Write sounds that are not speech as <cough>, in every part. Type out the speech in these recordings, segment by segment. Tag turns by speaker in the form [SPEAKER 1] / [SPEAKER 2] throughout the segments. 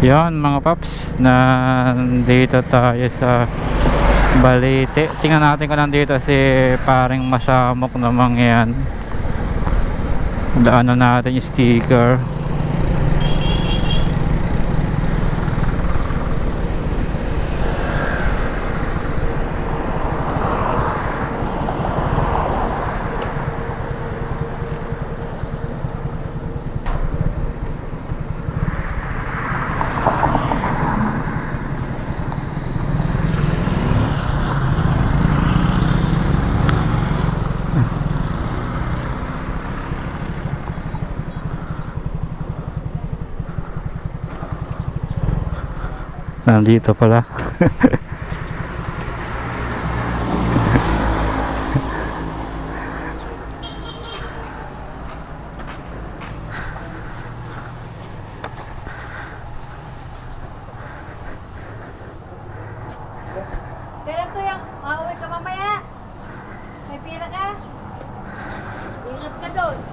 [SPEAKER 1] Yan mga paps, nandito tayo sa Balite. Tingnan natin kung nandito si paring masamok namang yan. Daanan natin yung sticker. Nandito pala.
[SPEAKER 2] May pira ka. Ingat ka doon.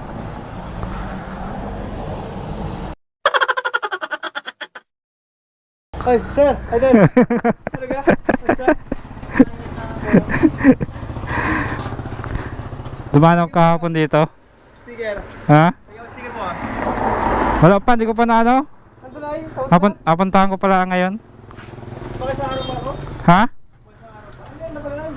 [SPEAKER 3] Ay, sir! Idol! Talaga?
[SPEAKER 1] Dumaan ako kahapon dito.
[SPEAKER 3] Sticker.
[SPEAKER 1] Ha?
[SPEAKER 3] Sticker mo ah.
[SPEAKER 1] Wala pa, hindi ko pa na ano.
[SPEAKER 3] Nandun na yun. Tapos
[SPEAKER 1] Apun apuntahan ko pala ngayon.
[SPEAKER 3] Bakit sa araw pa ako?
[SPEAKER 1] Ha?
[SPEAKER 3] Ano yan? Nandun na yun.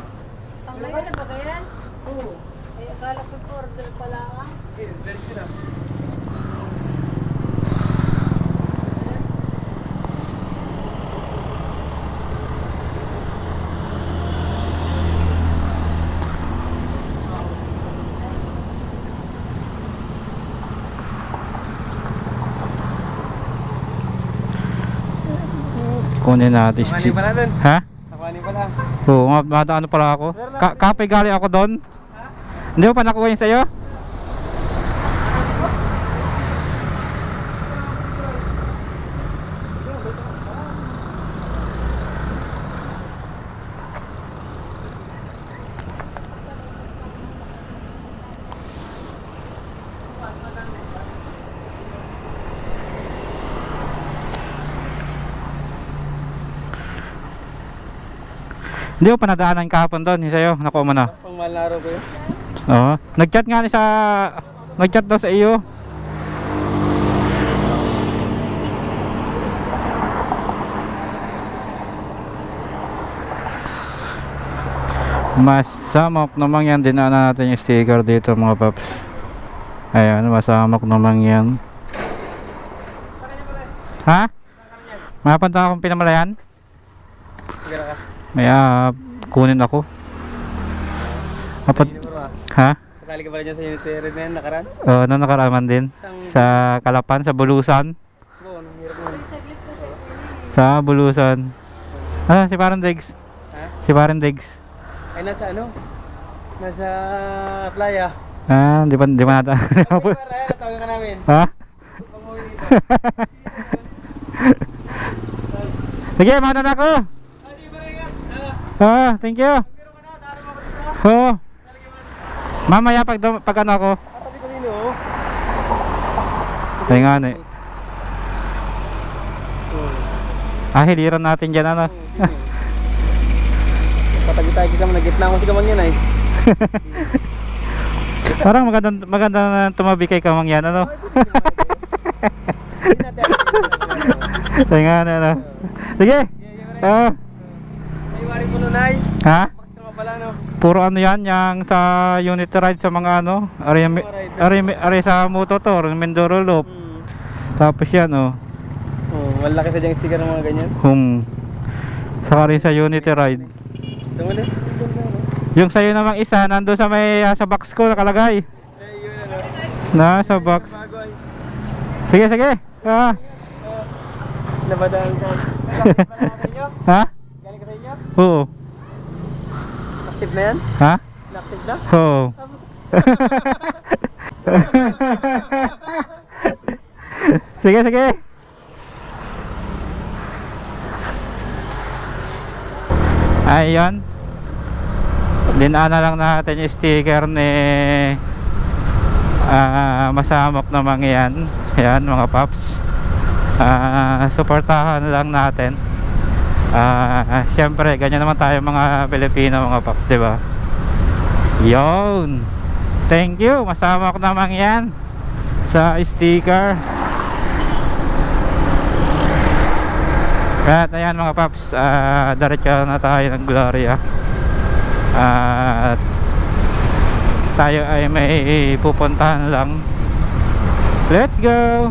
[SPEAKER 2] Ang layo na ba yan?
[SPEAKER 3] Oo.
[SPEAKER 2] Ay, akala ko order pala ka.
[SPEAKER 3] Okay, very good
[SPEAKER 1] Kunin natin
[SPEAKER 3] pa natin.
[SPEAKER 1] Ha? Oo, ma madaan pala ako. Ka kape galing ako doon. Hindi mo pa nakuha yun sa'yo? Hindi mo pa nadaanan kahapon doon, yung sa'yo. Nakuha mo na.
[SPEAKER 3] Pang araw ko yun.
[SPEAKER 1] Oo. Nag-chat nga ni sa... Nag-chat daw sa iyo. Masamok naman yan. Dinaanan natin yung sticker dito mga paps. Ayan, masamok naman yan. Ha? Mapunta akong pinamalayan?
[SPEAKER 3] Sige na ka.
[SPEAKER 1] Maya, kunin ako. Apat,
[SPEAKER 3] Hindi mo ah.
[SPEAKER 1] ha?
[SPEAKER 3] Kasali ka pala dyan sa unitary na yan, nakaraan?
[SPEAKER 1] Oo, na nakaraman din. Sa Kalapan, sa Bulusan.
[SPEAKER 3] Oo, anong hirap naman.
[SPEAKER 1] Sa Bulusan. Ah, si Parang Diggs.
[SPEAKER 3] Ha?
[SPEAKER 1] Si Parang Diggs.
[SPEAKER 3] Ay, nasa ano? Nasa playa.
[SPEAKER 1] Ah, di ba, di ba nata?
[SPEAKER 3] Para <laughs> yan, tawag ka namin.
[SPEAKER 1] ha? <laughs> Sige, mana na ako.
[SPEAKER 3] Ah, sige pa rin Ah,
[SPEAKER 1] Ah, thank you.
[SPEAKER 3] na, ko.
[SPEAKER 1] Oo. Mamaya pag, pag ano ako.
[SPEAKER 3] Ko oh.
[SPEAKER 1] Kaya nga.
[SPEAKER 3] Oo.
[SPEAKER 1] Ah, hiliran natin dyan ano.
[SPEAKER 3] Patabi tayo kita mo, nagitna mo si Kamang yan ay.
[SPEAKER 1] Parang maganda, maganda na tumabi kay Kamang yan ano. <laughs> Kaya nga ano. ano. Sige. Oo.
[SPEAKER 3] Ay, wari mo nun ay.
[SPEAKER 1] Ha?
[SPEAKER 3] Pala no?
[SPEAKER 1] Puro ano yan, yung sa unit ride sa mga ano, ari, ari, ari sa Mototor, Mindoro Loop.
[SPEAKER 3] Hmm.
[SPEAKER 1] Tapos yan oh,
[SPEAKER 3] Oh, malaki sa diyang sticker ng mga ganyan.
[SPEAKER 1] hum. Saka rin sa unity ride.
[SPEAKER 3] Din.
[SPEAKER 1] Yung sa'yo namang isa, nandun sa may, ah, sa box ko nakalagay.
[SPEAKER 3] Eh, ano.
[SPEAKER 1] Na, sa box. Sige, sige. Ah.
[SPEAKER 3] Nabadaan ka. <laughs> Galing ka sa inyo?
[SPEAKER 1] Ha?
[SPEAKER 3] Galing ka sa inyo?
[SPEAKER 1] Oo.
[SPEAKER 3] Active na yan?
[SPEAKER 1] Ha?
[SPEAKER 3] Active na?
[SPEAKER 1] Oo. <laughs> sige, sige. Ayun. Dinaan na lang natin yung sticker ni ah, masamok naman yan. Yan mga paps. ah suportahan lang natin ah syempre ganyan naman tayo mga Pilipino mga paps di ba? Yun. Thank you. Masama ko naman yan sa sticker. At ayan mga paps ah diretso na tayo ng Gloria. At tayo ay may pupuntahan lang. Let's go